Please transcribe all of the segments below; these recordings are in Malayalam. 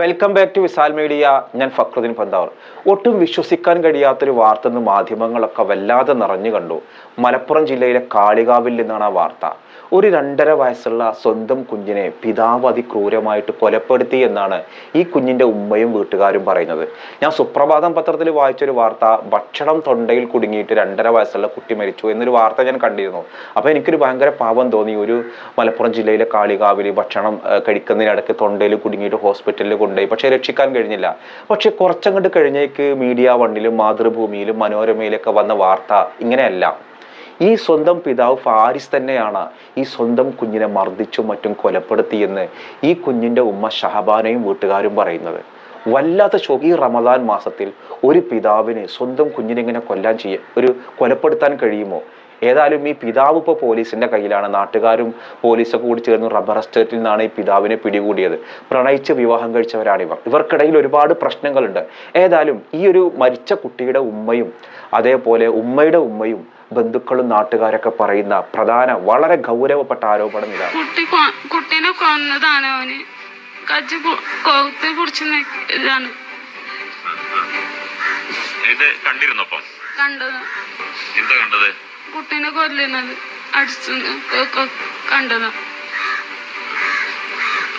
Welcome back to Visal media ഞാൻ ഫക്രുദ്ദീൻ പന്താവർ. ഒട്ടും വിശ്വസിക്കാൻ കഴിയാത്തൊരു വാർത്ത ഇന്ന് മാധ്യമങ്ങളൊക്കെ വല്ലാതെ നിറഞ്ഞു കണ്ടു. മലപ്പുറം ജില്ലയിലെ കാളികാവിൽ നിന്നാണ് ആ വാർത്ത. ഒരു രണ്ടര വയസ്സുള്ള സ്വന്തം കുഞ്ഞിനെ പിതാവ് അതിക്രൂരമായിട്ട് കൊലപ്പെടുത്തി എന്നാണ് ഈ കുഞ്ഞിന്റെ ഉമ്മയും വീട്ടുകാരും പറയുന്നത്. ഞാൻ സുപ്രഭാതം പത്രത്തിൽ വായിച്ചൊരു വാർത്ത ഭക്ഷണം തൊണ്ടയിൽ കുടുങ്ങിയിട്ട് രണ്ടര വയസ്സുള്ള കുട്ടി മരിച്ചു എന്നൊരു വാർത്ത ഞാൻ കണ്ടിരുന്നു. അപ്പോൾ എനിക്കൊരു ഭയങ്കര പാപം തോന്നി. ഒരു മലപ്പുറം ജില്ലയിലെ കാളികാവിൽ ഭക്ഷണം കഴിക്കുന്നതിനിടയ്ക്ക് തൊണ്ടയിൽ കുടുങ്ങിയിട്ട് ഹോസ്പിറ്റലിൽ കൊണ്ടുപോയി. പക്ഷേ രക്ഷിക്കാൻ കഴിഞ്ഞില്ല. പക്ഷേ കുറച്ചങ്ങോട്ട് കഴിഞ്ഞേക്ക് മീഡിയ വണ്ണിലും മാതൃഭൂമിയിലും മനോരമയിലൊക്കെ വന്ന വാർത്ത ഇങ്ങനെയല്ല. ഈ സ്വന്തം പിതാവ് ഫാരിസ് തന്നെയാണ് ഈ സ്വന്തം കുഞ്ഞിനെ മർദ്ദിച്ചും മറ്റും കൊലപ്പെടുത്തിയെന്ന് ഈ കുഞ്ഞിന്റെ ഉമ്മ ഷഹബാനയും വീട്ടുകാരും പറയുന്നത്. വല്ലാത്ത ഷോക്ക് ഈ റമദാൻ മാസത്തിൽ ഒരു പിതാവിന് സ്വന്തം കുഞ്ഞിനെ ഇങ്ങനെ കൊല്ലാൻ ചെയ്യ ഒരു കൊലപ്പെടുത്താൻ കഴിയുമോ? ഏതായാലും ഈ പിതാവ് ഇപ്പോൾ പോലീസിന്റെ കയ്യിലാണ്. നാട്ടുകാരും പോലീസൊക്കെ കൂടി ചേർന്ന് റബ്ബർ എസ്റ്റേറ്റിൽ നിന്നാണ് ഈ പിതാവിനെ പിടികൂടിയത്. പ്രണയിച്ച് വിവാഹം കഴിച്ചവരാണ് ഇവർ. ഇവർക്കിടയിൽ ഒരുപാട് പ്രശ്നങ്ങളുണ്ട്. ഏതായാലും ഈ ഒരു മരിച്ച കുട്ടിയുടെ ഉമ്മയും അതേപോലെ ഉമ്മയുടെ ഉമ്മയും ബന്ധുക്കളും നാട്ടുകാരൊക്കെ പറയുന്ന പ്രധാന വളരെ ഗൗരവപ്പെട്ട ആരോപണം ഇതാണ് കുട്ടി കുട്ടീനെ കൊന്നതാണ് അവന്. കജ്ജ് ഇതാണ്. ഇത് കണ്ടിരുന്നപ്പം? കണ്ടത്. എന്താ കണ്ടത്? കുട്ടീനെ കൊല്ലുന്നത്. അടിച്ചു ക- ക- കണ്ടതാ.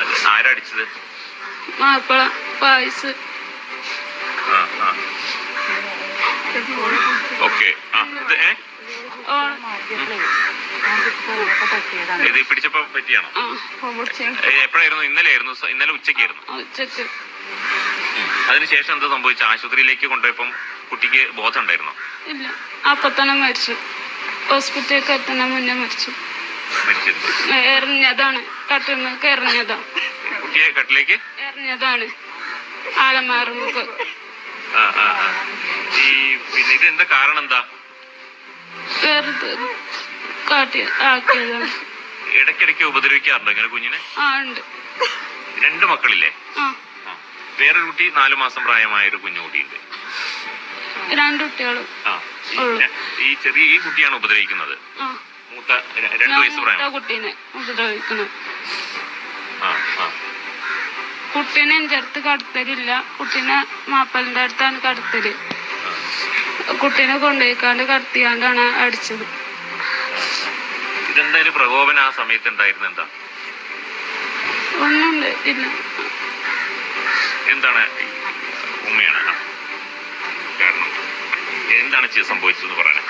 അത് ആരടിച്ചത് മാപ്പിള പായസ്. ആ ആ. ഓക്കെ. ആ ഇത് ഏ? ഇത് പിടിച്ചപ്പോ പറ്റിയാണോ? എപ്പോഴായിരുന്നു? ഇന്നലെ ആയിരുന്നു ഇന്നലെ ഉച്ചക്കായിരുന്നു ഉച്ചയ്ക്ക് അതിനുശേഷം എന്താ സംഭവിച്ച ആശുപത്രിയിലേക്ക് കൊണ്ടുപോയപ്പം കുട്ടിക്ക് ബോധം ഉണ്ടായിരുന്നോ ഇല്ല അപ്പൊ തന്നെ മരിച്ചു. ഹോസ്പിറ്റലിലേക്ക് എത്തുന്ന മുന്നേ മരിച്ചു. എറിഞ്ഞതാണ്. കട്ടുന്നൊക്കെ എറിഞ്ഞതാ കുട്ടിയെ കട്ടിലേക്ക്? എറിഞ്ഞതാണ്. ആലമാറുമുക്ക്. ഈ പിന്നെ ഇത് എന്താ കാരണം എന്താ? വെറുതെ കാട്ടി ആക്കിയതാണ്. ഇടയ്ക്കിടയ്ക്ക് ഉപദ്രവിക്കാറുണ്ട് ഇങ്ങനെ കുഞ്ഞിനെ? ആ ഉണ്ട്. രണ്ട് മക്കളില്ലേ? ആ. വേറൊരു കുട്ടി നാലു മാസം പ്രായമായ ഒരു കുഞ്ഞു കുട്ടിയുണ്ട്. രണ്ട് കുട്ടികളും ആ. ഈ ഉള്ളു. ഈ ചെറിയ ഈ കുട്ടിയാണ് ഉപദ്രവിക്കുന്നത്. ആ. മൂത്ത ര- രണ്ട് വയസ്സ് മൂത്ത പ്രായം കുട്ടീനെ ഉപദ്രവിക്കണം ആ ആ. കുട്ടീനെ എന്റെ അടുത്ത് കടത്തലില്ല. കുട്ടീനെ മാപ്പലിന്റെ അടുത്താണ് കടത്തൽ. കുട്ടീനെ കൊണ്ടുപോയിക്കാണ്ട് കടത്തിയാണ്ടാണ് അടിച്ചത്. ഇതെന്തായാലും പ്രകോപനം ആ സമയത്ത് ഉണ്ടായിരുന്നു എന്താ? ഒന്നുണ്ട് ഇല്ല എന്താണ് ഉമ്മയാണ്. കാരണം എന്താണ് സംഭവിച്ചതെന്ന് പറയണേ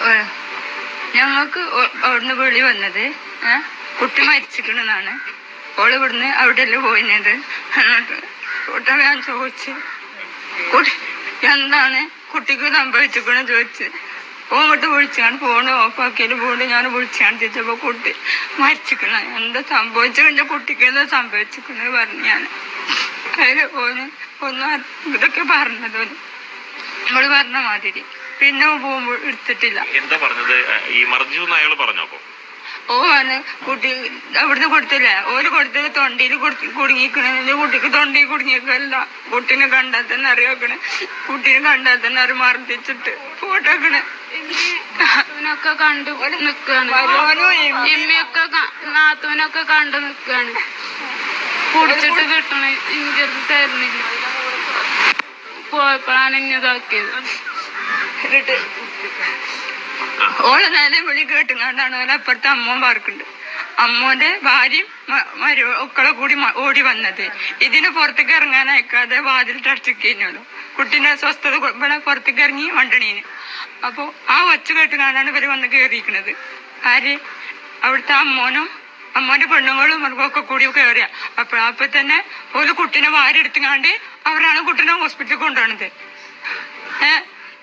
ഓ, ഞങ്ങൾക്ക് അവിടുന്ന് വിളി വന്നത് കുട്ടി മരിച്ചിക്കണെന്നാണ് ഓൾ ഇവിടുന്ന് അവിടെയല്ലേ പോയിനത് എന്നിട്ട് കുട്ട ഞാൻ ചോദിച്ചു കുട്ടി എന്താണ് കുട്ടിക്ക് സംഭവിച്ചിക്കണെന്ന് ചോദിച്ചു. ഓ ഇങ്ങോട്ട് വിളിച്ചാണ് ഫോണ് ഓഫാക്കിയാൽ ഫോണ് ഞാൻ വിളിച്ചാണ് ചോദിച്ചപ്പോ കുട്ടി മരിച്ചിക്കണ എന്താ സംഭവിച്ചു കുട്ടിക്ക് എന്താ സംഭവിച്ചിക്കണെന്ന് പറഞ്ഞു ഞാൻ. അതിൽ ഓന് ഒന്ന് ഇതൊക്കെ പറഞ്ഞത് നമ്മൾ പറഞ്ഞ മാതിരി. പിന്നെ പോകുമ്പോൾ എടുത്തിട്ടില്ല. എന്താ പറഞ്ഞത്? ഈ മർജു എന്ന് അയാൾ അപ്പൊ ഓ ആണ് കുട്ടി അവിടുന്ന് കൊടുത്തില്ലേ? ഓര് കൊടുത്തത് തൊണ്ടിയിൽ കുടുങ്ങിക്കണേ. കുട്ടിക്ക് തൊണ്ടിയിൽ കുടുങ്ങിയേക്കല്ല. കുട്ടീനെ കണ്ടാൽ തന്നെ അറിയാക്കണേ. കുട്ടീനെ കണ്ടാൽ തന്നെ അറിയ മർദ്ദിച്ചിട്ട് ഫോട്ടോക്കണേ. നാത്തൂനൊക്കെ കണ്ടു നിക്കാണ്. ഇമ്മയൊക്കെ നാത്തൂനൊക്കെ കണ്ടു നിക്കാണ്. കുടിച്ചിട്ട് കിട്ടണേ അടുത്ത് തരുന്നില്ല. പോയപ്പോഴാണ് ഇഞ്ഞതാക്കിയത് എന്നിട്ട് ഓളെ നേരെ വിളി കേട്ടുകൊണ്ടാണ് ഓലെ അപ്പുറത്തെ അമ്മോൻ പാർക്കുണ്ട്. അമ്മോന്റെ ഭാര്യയും മരു ഒക്കളെ കൂടി ഓടി വന്നത്. ഇതിന് പുറത്തേക്ക് ഇറങ്ങാൻ അയക്കാതെ വാതിൽ ടച്ചിക്കുന്നു കുട്ടീനെ സ്വസ്ഥത ഇവിടെ പുറത്തേക്ക് ഇറങ്ങി വണ്ടണീന്. അപ്പൊ ആ ഒച്ച കേട്ടുകൊണ്ടാണ് ഇവർ വന്ന് കേറിയിരിക്കുന്നത്. ആര്? അവിടുത്തെ അമ്മോനും അമ്മോന്റെ പെണ്ണുങ്ങളും ഒക്കെ കൂടി കയറിയ അപ്പൊ അപ്പൊ തന്നെ ഒരു കുട്ടീനെ വാരി എടുത്തുകാണ്ട് അവരാണ് കുട്ടീനെ ഹോസ്പിറ്റലിൽ കൊണ്ടുപോണത് ഏ?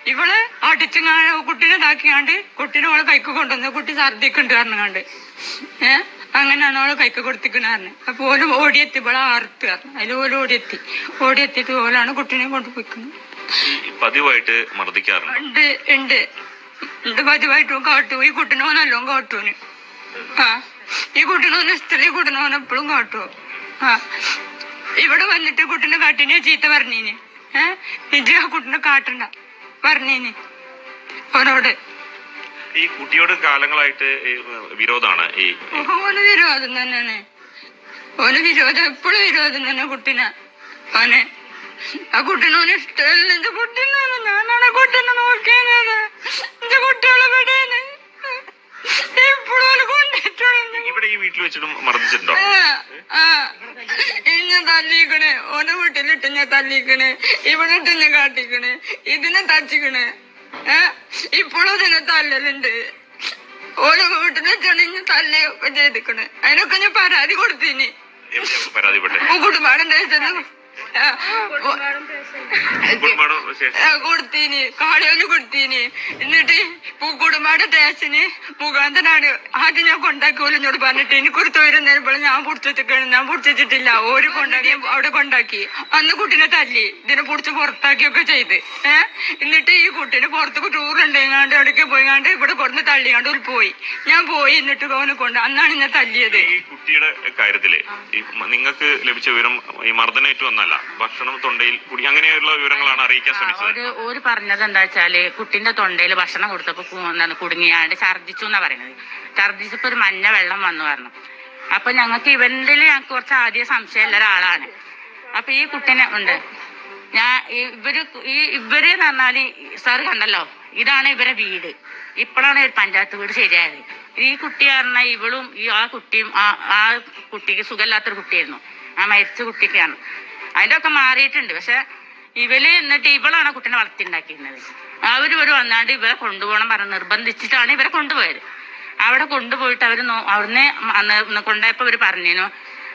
ഇവൾ അടിച്ചങ്ങാഴ കുട്ടീനെ ഇതാക്കിയാണ്ട് കുട്ടീനെ ഓളെ കൈക്ക് കൊണ്ടുവന്നു കുട്ടി ഛർദിക്കുണ്ട് പറഞ്ഞാണ്ട്. ഏഹ് അങ്ങനെയാണ് അവൾ കൈക്ക് കൊടുത്തിക്കണ പറഞ്ഞു. അപ്പൊ ഓൽ ഓടിയെത്തി ഇവളെ ആർത്ത് പറഞ്ഞു. അതിൽ ഓൽ ഓടിയെത്തി. ഓടിയെത്തിയിട്ട് ഓലാണ് കുട്ടീനെ കൊണ്ടുപോയിക്കുന്നത് പതിവായിട്ട് മർദ്ദിക്കാറുണ്ട്? ഉണ്ട് ഉണ്ട്. ഉണ്ട് പതിവായിട്ടും കാട്ടു. ഈ കുട്ടീനെ കാട്ടൂന് ആ. ഈ കുട്ടീനോന് ഇഷ്ടം ഈ കുട്ടീനോൻ എപ്പോഴും കാട്ടുവോ ആ. ഇവിടെ വന്നിട്ട് കുട്ടീനെ കാട്ടിനെ ചീത്ത പറഞ്ഞീന്. ഏഹ് ഇജ്ജ് ആ കുട്ടീനെ കാട്ടണ്ട. പറഞ്ഞീന്. അവനോട് ഈ കുട്ടിയോട് കാലങ്ങളായിട്ട് വിരോധാണ് ഈ ഓന് വിരോധം തന്നെയാണ്. ഓന് വിരോധം എപ്പോഴും വിരോധം തന്നെ കുട്ടിന. അവനെ ആ കുട്ടിനോന് ഇഷ്ടമല്ല. എന്റെ കുട്ടിന്നാണ് ഞാനാണ് കുട്ടിനെ നോക്കിയത്. എന്റെ കുട്ടികളെ പെടേന്? എപ്പോഴും ഓന് കൊണ്ടിട്ടുള്ളൂ ഇവിടെ ഈ വീട്ടിൽ വെച്ചിട്ടും മർദ്ദിച്ചിട്ടുണ്ടോ? ആ, തല്ലിക്കണേ. ഓന്റെ വീട്ടിലിട്ട് ഞാൻ തല്ലിക്കണ്. ഇവിടെ ഇട്ട് ഞാൻ കാട്ടിക്കണ്. ഇതിനെ തച്ചിക്കണ്. ഇപ്പോഴും ഇതിനെ തല്ലലുണ്ട്. ഓരോ വീട്ടിൽ വെച്ചാണ് ഇന്നെ തല്ലുകയൊക്കെ ചെയ്തിക്കണ്. അതിനൊക്കെ ഞാൻ പരാതി കൊടുത്തിന്. പരാതിപ്പെട്ടെ കുടുംബാടന്റെ കുടുംബാടോ ശേഷം കൊടുത്തീനി കാളിയോൽ കൊടുത്തീനി. എന്നിട്ട് പൂക്കുടുംബാട് സ്റ്റേഷന് മുഖാന്തനാണ്. ആദ്യം ഞാൻ കൊണ്ടാക്കി എന്നോട് പറഞ്ഞിട്ട് എനിക്കൊരു തൊഴിൽ പോലെ ഞാൻ പൊടിച്ചിട്ടാണ് ഞാൻ പൊടിച്ചിട്ടില്ല ഓര് കൊണ്ടാക്കി അവിടെ കൊണ്ടാക്കി. അന്ന് കുട്ടിനെ തല്ലി. ഇതിനെ പൊടിച്ച് പുറത്താക്കിയൊക്കെ ചെയ്ത്. ഏഹ് എന്നിട്ട് ഈ കുട്ടീനെ പുറത്തേക്ക് ടൂർ ഉണ്ടെങ്ങാണ്ട് അവിടേക്ക് പോയിങ്ങാണ്ട് ഇവിടെ കൊടുന്ന് തള്ളിയാണ്ട് ഒരു പോയി. ഞാൻ പോയി എന്നിട്ട് ഓനെ കൊണ്ട് അന്നാണ് എന്നെ തല്ലിയത്. ഈ കുട്ടിയുടെ കാര്യത്തിൽ നിങ്ങൾക്ക് ലഭിച്ച വിവരം ഈ മർദ്ദനേറ്റു എന്നല്ല ഭക്ഷണം തൊണ്ടയിൽ കുടി അങ്ങനെയുള്ള വിവരങ്ങളാണ് അറിയിക്കാൻ ശ്രമിച്ചത്. ഒരു ഒരു പറഞ്ഞത് എന്താ വെച്ചാൽ കുട്ടിന്റെ തൊണ്ടയിൽ ഭക്ഷണം കൊടുത്തപ്പോ കു- എന്താണ് കുടുങ്ങിയാണ്ട് ഛർദിച്ചു എന്നാ പറയുന്നത് ഛർദിച്ചപ്പോ ഒരു മഞ്ഞ വെള്ളം വന്നു പറഞ്ഞു. അപ്പൊ ഞങ്ങൾക്ക് ഇവന്റിൽ ഞങ്ങൾക്ക് കുറച്ച് ആദ്യ സംശയമുള്ള ഒരാളാണ്. അപ്പൊ ഈ കുട്ടീനെ ഉണ്ട്. ഞാൻ ഇവർ ഈ ഇവർ എന്ന് പറഞ്ഞാൽ സാറ് കണ്ടല്ലോ ഇതാണ് ഇവരെ വീട്. ഇപ്പോഴാണ് ഒരു പഞ്ചായത്ത് വീട് ശരിയായത്. ഈ കുട്ടി പറഞ്ഞാൽ ഇവളും ഈ ആ കുട്ടിയും ആ ആ കുട്ടിക്ക് സുഖമില്ലാത്തൊരു കുട്ടിയായിരുന്നു. ആ മരിച്ച കുട്ടിക്കാണ്. അതിന്റെ ഒക്കെ മാറിയിട്ടുണ്ട്. പക്ഷെ ഇവൽ എന്നിട്ട് ഇവളാണ് കുട്ടീനെ വളർത്തിണ്ടാക്കിയിരുന്നത്. അവർ ഇവർ വന്നാണ്ട് ഇവരെ കൊണ്ടുപോകണം പറഞ്ഞ് നിർബന്ധിച്ചിട്ടാണ് ഇവരെ കൊണ്ടുപോയത്. അവിടെ കൊണ്ടുപോയിട്ട് അവർ അവിടുന്ന് അന്ന് കൊണ്ടുപോയപ്പോ അവർ പറഞ്ഞേനു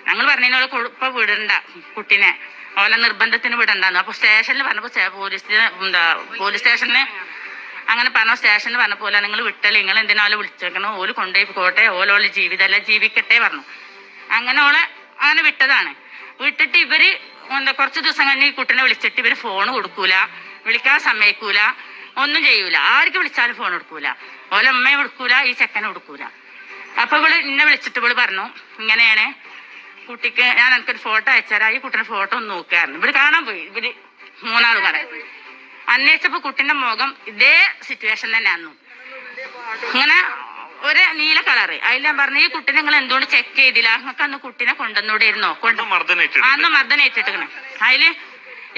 ഞങ്ങൾ പറഞ്ഞു അവളെ കൊടുപ്പ വിടണ്ട കുട്ടീനെ. അവളെ നിർബന്ധത്തിന് വിടണ്ടെന്ന്. അപ്പൊ സ്റ്റേഷനിൽ പറഞ്ഞപ്പോ പോലീസ് എന്താ പോലീസ് സ്റ്റേഷനിൽ അങ്ങനെ പറഞ്ഞ സ്റ്റേഷനിൽ പറഞ്ഞ പോലെ നിങ്ങൾ വിട്ടല്ലേ നിങ്ങൾ എന്തിനാ അവളെ വിളിച്ചേക്കണം ഓൽ കൊണ്ടുപോയി പോട്ടെ ഓലോളെ ജീവിതമല്ല ജീവിക്കട്ടെ പറഞ്ഞു. അങ്ങനെ ഓളെ അങ്ങനെ വിട്ടതാണ്. വിട്ടിട്ട് ഇവർ കുറച്ച് ദിവസം കഴിഞ്ഞ് ഈ കുട്ടീനെ വിളിച്ചിട്ട് ഇവർ ഫോൺ കൊടുക്കൂല വിളിക്കാൻ സമ്മതിക്കൂല ഒന്നും ചെയ്യൂല. ആർക്ക് വിളിച്ചാലും ഫോൺ കൊടുക്കൂല. ഓലെ അമ്മയെ കൊടുക്കൂല ഈ ചെക്കനെ കൊടുക്കൂല അപ്പൊ ഇവൾ എന്നെ വിളിച്ചിട്ട് ഇവൾ പറഞ്ഞു ഇങ്ങനെയാണ്. കുട്ടിക്ക് ഞാൻ എനിക്കൊരു ഫോട്ടോ അയച്ചുതരാം ഈ കുട്ടീനെ ഫോട്ടോ ഒന്ന് നോക്കായിരുന്നു. ഇവർ കാണാൻ പോയി. ഇവർ മൂന്നാളും കാണാൻ അന്വേഷിച്ചപ്പോ കുട്ടിന്റെ മുഖം ഇതേ സിറ്റുവേഷൻ തന്നെ അന്നും ഇങ്ങനെ ഒരു നീല കളറ്. അതിൽ ഞാൻ പറഞ്ഞു ഈ കുട്ടി നിങ്ങൾ എന്തുകൊണ്ട് ചെക്ക് ചെയ്തില്ല? നിങ്ങൾക്ക് അന്ന് കുട്ടീനെ കൊണ്ടുവന്നൂടെ ഇരുന്നോ അന്ന് മർദ്ദനേറ്റിട്ടിരിക്കണം അതിൽ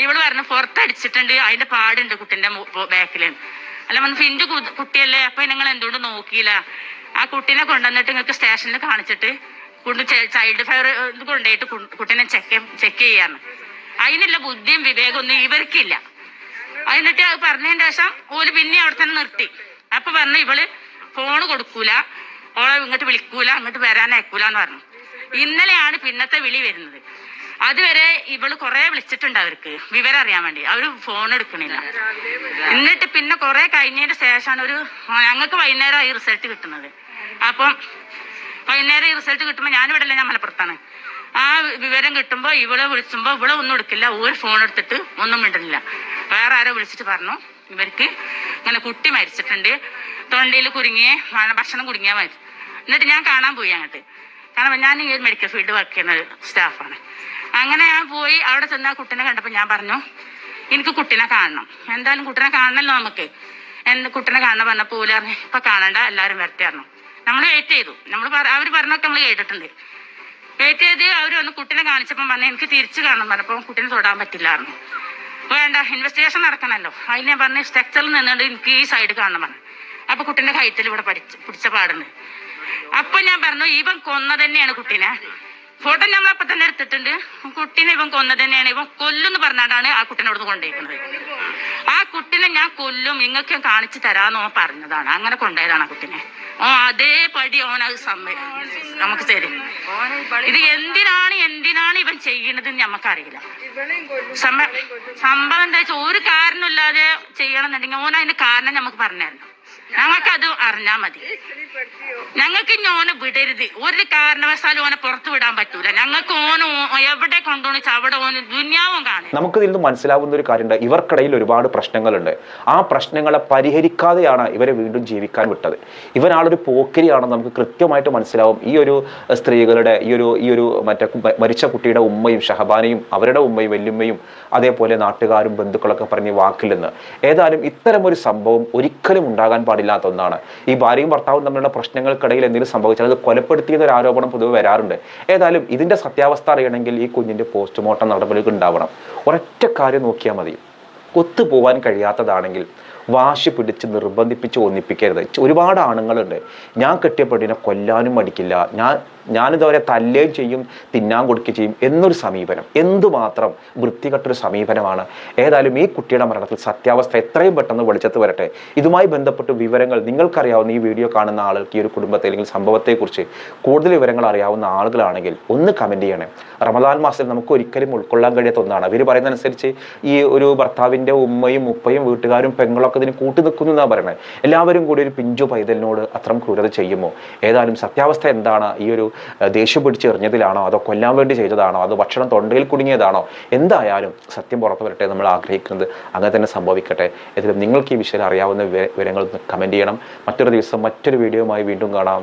ഇവൾ പറഞ്ഞു പുറത്തടിച്ചിട്ടുണ്ട്. അതിന്റെ പാടുണ്ട് കുട്ടിന്റെ ബാക്കിൽ. അല്ല പറഞ്ഞു ഫിന്റെ കുട്ടിയല്ലേ? അപ്പൊ നിങ്ങൾ എന്തുകൊണ്ട് നോക്കിയില്ല? ആ കുട്ടീനെ കൊണ്ടുവന്നിട്ട് നിങ്ങൾക്ക് സ്റ്റേഷനിൽ കാണിച്ചിട്ട് കൊണ്ട് ചൈൽഡ് ഫയർ കൊണ്ടുപോയിട്ട് കുട്ടീനെ ചെക്ക് ചെക്ക് ചെയ്യാന്ന്. അതിനുള്ള ബുദ്ധിയും വിവേകമൊന്നും ഇവർക്കില്ല. എന്നിട്ട് അത് പറഞ്ഞതിന് ശേഷം ഓൽ പിന്നെ അവിടെ തന്നെ നിർത്തി. അപ്പൊ പറഞ്ഞു ഇവൾ ഫോണ് കൊടുക്കൂല. ഓളെ ഇങ്ങോട്ട് വിളിക്കൂല അങ്ങോട്ട് വരാൻ അയക്കൂല എന്ന് പറഞ്ഞു. ഇന്നലെയാണ് പിന്നത്തെ വിളി വരുന്നത്. അതുവരെ ഇവൾ കുറെ വിളിച്ചിട്ടുണ്ട് അവർക്ക്. വിവരം അറിയാൻ വേണ്ടി. അവർ ഫോൺ എടുക്കണില്ല. എന്നിട്ട് പിന്നെ കുറെ കഴിഞ്ഞതിന്റെ ശേഷമാണ് ഒരു ഞങ്ങൾക്ക് വൈകുന്നേരം ഈ റിസൾട്ട് കിട്ടുന്നത്. അപ്പം വൈകുന്നേരം ഈ റിസൾട്ട് കിട്ടുമ്പോൾ ഞാനിവിടെ അല്ല ഞാൻ മലപ്പുറത്താണ്. ആ വിവരം കിട്ടുമ്പോൾ ഇവളെ വിളിച്ചുമ്പോൾ ഇവളെ ഒന്നും എടുക്കില്ല. ഒരു ഫോൺ എടുത്തിട്ട് ഒന്നും മിണ്ടില്ല വേറെ ആരോ വിളിച്ചിട്ട് പറഞ്ഞു. ഇവർക്ക് ഇങ്ങനെ കുട്ടി മരിച്ചിട്ടുണ്ട്. തൊണ്ടയിൽ കുരുങ്ങിയ ഭക്ഷണം കുടുങ്ങിയാൽ മതി. എന്നിട്ട് ഞാൻ കാണാൻ പോയി അങ്ങോട്ട്. കാരണം ഞാൻ ഈ മെഡിക്കൽ ഫീൽഡ് വർക്ക് ചെയ്യുന്ന സ്റ്റാഫാണ് അങ്ങനെ ഞാൻ പോയി അവിടെ ചെന്ന് ആ കുട്ടീനെ കണ്ടപ്പോൾ ഞാൻ പറഞ്ഞു എനിക്ക് കുട്ടീനെ കാണണം. എന്തായാലും കുട്ടീനെ കാണണമല്ലോ നമുക്ക്. എന്ത് കുട്ടീനെ കാണണം പറഞ്ഞപ്പോൾ പോലെ പറഞ്ഞു ഇപ്പൊ കാണണ്ട എല്ലാവരും വരട്ടെ പറഞ്ഞു. നമ്മൾ വെയിറ്റ് ചെയ്തു. നമ്മൾ അവർ പറഞ്ഞൊക്കെ നമ്മൾ കേട്ടിട്ടുണ്ട്. വെയിറ്റ് ചെയ്ത് അവർ ഒന്ന് കുട്ടീനെ കാണിച്ചപ്പോൾ പറഞ്ഞു എനിക്ക് തിരിച്ചു കാണണം പറഞ്ഞപ്പോൾ കുട്ടീനെ തൊടാൻ പറ്റില്ലായിരുന്നു വേണ്ട ഇൻവെസ്റ്റിഗേഷൻ നടക്കണമല്ലോ അതിന് ഞാൻ പറഞ്ഞ സ്ട്രക്ചറിൽ നിന്നുകൊണ്ട് എനിക്ക് ഈ സൈഡ് കാണണം പറഞ്ഞു. അപ്പൊ കുട്ടിന്റെ കഴുത്തിൽ ഇവിടെ പഠിച്ച് പിടിച്ച പാടുണ്ട്. അപ്പൊ ഞാൻ പറഞ്ഞു ഇവൻ കൊന്ന തന്നെയാണ് കുട്ടീനെ. ഫോട്ടോ നമ്മൾ അപ്പൊ തന്നെ എടുത്തിട്ടുണ്ട്. കുട്ടീനെ ഇവൻ കൊന്ന തന്നെയാണ്. ഇവൻ കൊല്ലുന്ന് പറഞ്ഞാണ്ടാണ് ആ കുട്ടീനെ അവിടുന്ന് കൊണ്ടുപോയിരിക്കുന്നത് ആ കുട്ടീനെ ഞാൻ കൊല്ലും നിങ്ങൾക്ക് കാണിച്ചു തരാന്നോ പറഞ്ഞതാണ്. അങ്ങനെ കൊണ്ടുപോയതാണ് ആ കുട്ടീനെ. ഓ അതേപടി ഓൻ അത് സമ്മ നമുക്ക് തരും. ഇത് എന്തിനാണ് എന്തിനാണ് ഇവൻ ചെയ്യണത് നമുക്കറിയില്ല സംഭ- സംഭവം എന്താ വെച്ചാൽ ഒരു കാരണമില്ലാതെ ചെയ്യണമെന്നുണ്ടെങ്കിൽ ഓൻ അതിന്റെ കാരണം നമുക്ക് പറഞ്ഞായിരുന്നു ഞങ്ങൾക്ക് അത് അറിഞ്ഞാ മതി. ഞങ്ങൾക്ക് ഇനി ഓനെ വിടരുത്. ഒരു കാരണവശാലും ഓനെ പുറത്തു വിടാൻ പറ്റൂല. ഞങ്ങൾക്ക് ഓന് എവിടെ കൊണ്ടുപോകണം വെച്ചാൽ അവിടെ ഓന് ദുന്യാവും കാണും. നമുക്ക് ഇതിൽ നിന്ന് മനസ്സിലാവുന്ന ഒരു കാര്യമുണ്ട്. ഇവർക്കിടയിൽ ഒരുപാട് പ്രശ്നങ്ങളുണ്ട്. ആ പ്രശ്നങ്ങളെ പരിഹരിക്കാതെയാണ് ഇവരെ വീണ്ടും ജീവിക്കാൻ വിട്ടത്. ഇവനാളൊരു പോക്കരിയാണെന്ന് നമുക്ക് കൃത്യമായിട്ട് മനസ്സിലാവും. ഈ ഒരു സ്ത്രീകളുടെ ഈ ഒരു ഈ ഒരു മറ്റേ മരിച്ച കുട്ടിയുടെ ഉമ്മയും ഷഹബാനയും അവരുടെ ഉമ്മയും വല്യമ്മയും അതേപോലെ നാട്ടുകാരും ബന്ധുക്കളൊക്കെ പറഞ്ഞ് വാക്കില്ലെന്ന്. ഏതായാലും ഇത്തരം ഒരു സംഭവം ഒരിക്കലും ഉണ്ടാകാൻ പാടില്ല. പാടില്ലാത്ത ഒന്നാണ്. ഈ ഭാര്യയും ഭർത്താവും തമ്മിലുള്ള പ്രശ്നങ്ങൾക്കിടയിൽ എന്തെങ്കിലും സംഭവിച്ചാൽ അത് കൊലപ്പെടുത്തിയെന്ന ഒരു ആരോപണം പൊതുവെ വരാറുണ്ട്. ഏതായാലും ഇതിന്റെ സത്യാവസ്ഥ അറിയണമെങ്കിൽ ഈ കുഞ്ഞിന്റെ പോസ്റ്റ്മോർട്ടം നടപടികൾ ഉണ്ടാവണം. ഒരൊറ്റ കാര്യം നോക്കിയാൽ മതി. ഒത്തുപോവാൻ കഴിയാത്തതാണെങ്കിൽ വാശി പിടിച്ച് നിർബന്ധിപ്പിച്ച് ഒന്നിപ്പിക്കരുത്. ഒരുപാട് ആണുങ്ങളുണ്ട്. ഞാൻ കെട്ടിയ പെണ്ണിനെ കൊല്ലാനും മടിക്കില്ല. ഞാൻ ഞാനിതുവരെ തല്ലുകയും ചെയ്യും തിന്നാൻ കൊടുക്കുകയും ചെയ്യും എന്നൊരു സമീപനം. എന്തുമാത്രം വൃത്തികെട്ടൊരു സമീപനമാണ്. ഏതായാലും ഈ കുട്ടിയുടെ മരണത്തിൽ സത്യാവസ്ഥ എത്രയും പെട്ടെന്ന് വെളിച്ചത്ത് വരട്ടെ. ഇതുമായി ബന്ധപ്പെട്ട് വിവരങ്ങൾ നിങ്ങൾക്കറിയാവുന്ന ഈ വീഡിയോ കാണുന്ന ആളുകൾക്ക് ഈ ഒരു കുടുംബത്തെ അല്ലെങ്കിൽ സംഭവത്തെക്കുറിച്ച് കൂടുതൽ വിവരങ്ങൾ അറിയാവുന്ന ആളുകളാണെങ്കിൽ ഒന്ന് കമന്റ് ചെയ്യണേ. റമദാൻ മാസത്തിൽ നമുക്ക് ഒരിക്കലും ഉൾക്കൊള്ളാൻ കഴിയാത്ത ഒന്നാണ്. അവർ പറയുന്നതനുസരിച്ച് ഈ ഒരു ഭർത്താവിന്റെ ഉമ്മയും ഉപ്പയും വീട്ടുകാരും പെങ്ങളൊക്കെ ഇതിന് കൂട്ടി നിൽക്കുന്നു എന്നാണ് പറയുന്നത് എല്ലാവരും കൂടി ഒരു പിഞ്ചു പൈതലിനോട് അത്രം ക്രൂരത ചെയ്യുമോ? ഏതായാലും സത്യാവസ്ഥ എന്താണ്? ഈ ഒരു ദേഷ്യം പിടിച്ച് എറിഞ്ഞതിലാണോ? അതോ കൊല്ലാൻ വേണ്ടി ചെയ്തതാണോ? അതോ ഭക്ഷണം തൊണ്ടയിൽ കുടുങ്ങിയതാണോ? എന്തായാലും സത്യം പുറത്തു വരട്ടെ നമ്മൾ ആഗ്രഹിക്കുന്നത് അങ്ങനെ തന്നെ സംഭവിക്കട്ടെ. ഇതിലും നിങ്ങൾക്ക് ഈ വിഷയം അറിയാവുന്ന വിവ- വിവരങ്ങൾ കമന്റ് ചെയ്യണം. മറ്റൊരു ദിവസം മറ്റൊരു വീഡിയോയുമായി വീണ്ടും കാണാം.